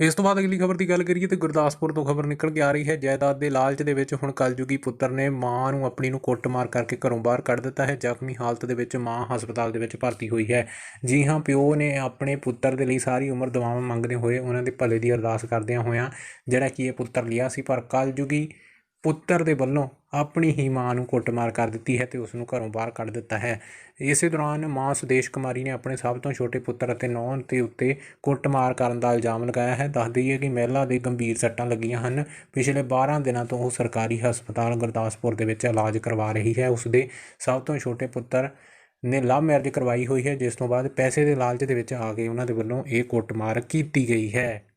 ਇਸ ਤੋਂ ਬਾਅਦ ਅਗਲੀ ਖਬਰ ਦੀ ਗੱਲ ਕਰੀਏ ਤੇ ਗੁਰਦਾਸਪੁਰ ਤੋਂ ਖਬਰ ਨਿਕਲ ਕੇ ਆ ਰਹੀ ਹੈ। ਜਾਇਦਾਦ ਦੇ ਲਾਲਚ ਦੇ ਵਿੱਚ ਹੁਣ ਕਲਯੁਗੀ ਪੁੱਤਰ ਨੇ ਮਾਂ ਨੂੰ ਆਪਣੀ ਨੂੰ ਕੁੱਟਮਾਰ ਕਰਕੇ ਘਰੋਂ ਬਾਹਰ ਕੱਢ ਦਿੱਤਾ ਹੈ। ਜ਼ਖਮੀ ਹਾਲਤ ਦੇ ਵਿੱਚ ਮਾਂ ਹਸਪਤਾਲ ਦੇ ਵਿੱਚ ਭਰਤੀ ਹੋਈ ਹੈ। ਜੀ ਹਾਂ, ਪਿਓ ਨੇ ਆਪਣੇ ਪੁੱਤਰ ਦੇ ਲਈ ਸਾਰੀ ਉਮਰ ਦੁਆਵਾਂ ਮੰਗਦੇ ਹੋਏ ਉਹਨਾਂ ਦੇ ਭਲੇ ਦੀ ਅਰਦਾਸ ਕਰਦਿਆਂ ਹੋਇਆਂ ਜਿਹੜਾ ਕਿ ਇਹ ਪੁੱਤਰ ਲਿਆ ਸੀ, ਪਰ ਕਲਯੁਗੀ ਪੁੱਤਰ ਦੇ ਵੱਲੋਂ ਆਪਣੀ ਹੀ ਮਾਂ ਨੂੰ ਕੁੱਟਮਾਰ ਕਰ ਦਿੱਤੀ ਹੈ ਤੇ ਉਸ ਨੂੰ ਘਰੋਂ ਬਾਹਰ ਕੱਢ ਦਿੱਤਾ ਹੈ। ਇਸੇ ਦੌਰਾਨ ਮਾਂ ਸੁਦੇਸ਼ ਕੁਮਾਰੀ ਨੇ ਆਪਣੇ ਸਭ ਤੋਂ ਛੋਟੇ ਪੁੱਤਰ ਅਤੇ ਨੌਂ ਦੇ ਉੱਤੇ ਕੁੱਟਮਾਰ ਕਰਨ ਦਾ ਇਲਜ਼ਾਮ ਲਗਾਇਆ ਹੈ। ਦੱਸ ਦਈਏ ਕਿ ਮਹਿਲਾ ਦੇ ਗੰਭੀਰ ਸੱਟਾਂ ਲੱਗੀਆਂ ਹਨ। ਪਿਛਲੇ 12 ਦਿਨਾਂ ਤੋਂ ਉਹ ਸਰਕਾਰੀ ਹਸਪਤਾਲ ਗੁਰਦਾਸਪੁਰ ਦੇ ਵਿੱਚ ਇਲਾਜ ਕਰਵਾ ਰਹੀ ਹੈ। ਉਸ ਦੇ ਸਭ ਤੋਂ ਛੋਟੇ ਪੁੱਤਰ ਨੇ ਲਵ ਮੈਰਿਜ ਕਰਵਾਈ ਹੋਈ ਹੈ, ਜਿਸ ਤੋਂ ਬਾਅਦ ਪੈਸੇ ਦੇ ਲਾਲਚ ਦੇ ਵਿੱਚ ਆ ਕੇ ਉਹਨਾਂ ਦੇ ਵੱਲੋਂ ਇਹ ਕੁੱਟਮਾਰ ਕੀਤੀ ਗਈ ਹੈ।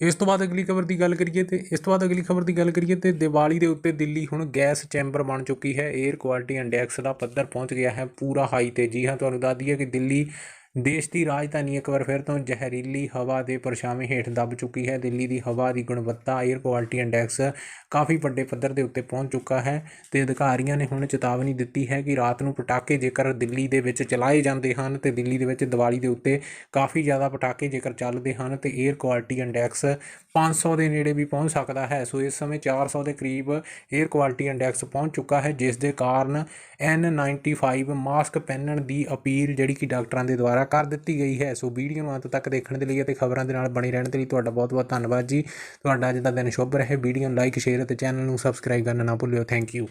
ਇਸ ਤੋਂ ਬਾਅਦ ਅਗਲੀ ਖਬਰ ਦੀ ਗੱਲ ਕਰੀਏ ਤੇ ਇਸ ਤੋਂ ਬਾਅਦ ਅਗਲੀ ਖਬਰ ਦੀ ਗੱਲ ਕਰੀਏ ਤੇ ਦੀਵਾਲੀ ਦੇ ਉੱਤੇ ਦਿੱਲੀ ਹੁਣ ਗੈਸ ਚੈਂਬਰ ਬਣ ਚੁੱਕੀ ਹੈ। 에ਅਰ ਕੁਆਲਿਟੀ ਇੰਡੈਕਸ ਦਾ ਪੱਧਰ ਪਹੁੰਚ ਗਿਆ ਹੈ ਪੂਰਾ ਹਾਈ ਤੇ। ਜੀ ਹਾਂ, ਤੁਹਾਨੂੰ ਦੱਸ ਦਈਏ ਕਿ ਦਿੱਲੀ ਦੇਸ਼ ਦੀ ਰਾਜਧਾਨੀ ਇੱਕ ਵਾਰ ਫਿਰ ਤੋਂ ਜ਼ਹਿਰੀਲੀ ਹਵਾ ਦੇ ਪਰਛਾਵੇਂ ਹੇਠ ਦੱਬ ਚੁੱਕੀ ਹੈ। ਦਿੱਲੀ ਦੀ ਹਵਾ ਦੀ ਗੁਣਵੱਤਾ 에ਅਰ ਕੁਆਲਿਟੀ ਇੰਡੈਕਸ ਕਾਫੀ ਵੱਡੇ ਪੱਧਰ ਦੇ ਉੱਤੇ ਪਹੁੰਚ ਚੁੱਕਾ ਹੈ ਤੇ ਅਧਿਕਾਰੀਆਂ ਨੇ ਹੁਣ ਚੇਤਾਵਨੀ ਦਿੱਤੀ ਹੈ ਕਿ ਰਾਤ ਨੂੰ ਪਟਾਕੇ ਜੇਕਰ ਦਿੱਲੀ ਦੇ ਵਿੱਚ ਚਲਾਏ ਜਾਂਦੇ ਹਨ ਤੇ ਦਿੱਲੀ ਦੇ ਵਿੱਚ ਦੀਵਾਲੀ ਦੇ ਉੱਤੇ ਕਾਫੀ ਜ਼ਿਆਦਾ ਪਟਾਕੇ ਜੇਕਰ ਚੱਲਦੇ ਹਨ ਤੇ 에ਅਰ ਕੁਆਲਿਟੀ ਇੰਡੈਕਸ 500 ਦੇ ਨੇੜੇ ਵੀ ਪਹੁੰਚ ਸਕਦਾ ਹੈ। ਸੋ ਇਸ ਸਮੇਂ 400 ਦੇ ਕਰੀਬ 에ਅਰ ਕੁਆਲਿਟੀ ਇੰਡੈਕਸ ਪਹੁੰਚ ਚੁੱਕਾ ਹੈ, ਜਿਸ ਦੇ ਕਾਰਨ N95 ਮਾਸਕ ਪਹਿਨਣ ਦੀ ਅਪੀਲ ਜਿਹੜੀ ਕਿ ਡਾਕਟਰਾਂ ਦੇ ਦੁਆਰਾ ਕਰ ਦਿੱਤੀ ਗਈ ਹੈ। ਸੋ ਵੀਡੀਓ ਨੂੰ ਅੰਤ ਤੱਕ ਦੇਖਣ ਦੇ ਲਈ ਅਤੇ ਖਬਰਾਂ ਦੇ ਨਾਲ ਬਣੇ ਰਹਿਣ ਦੇ ਲਈ ਤੁਹਾਡਾ ਬਹੁਤ ਬਹੁਤ ਧੰਨਵਾਦ ਜੀ। ਤੁਹਾਡਾ ਅੱਜ ਦਾ ਦਿਨ ਸ਼ੁਭ ਰਹੇ। ਵੀਡੀਓ ਨੂੰ ਲਾਈਕ ਸ਼ੇਅਰ ਅਤੇ ਚੈਨਲ ਨੂੰ ਸਬਸਕ੍ਰਾਈਬ ਕਰਨਾ ਨਾ ਭੁੱਲਿਓ। Thank you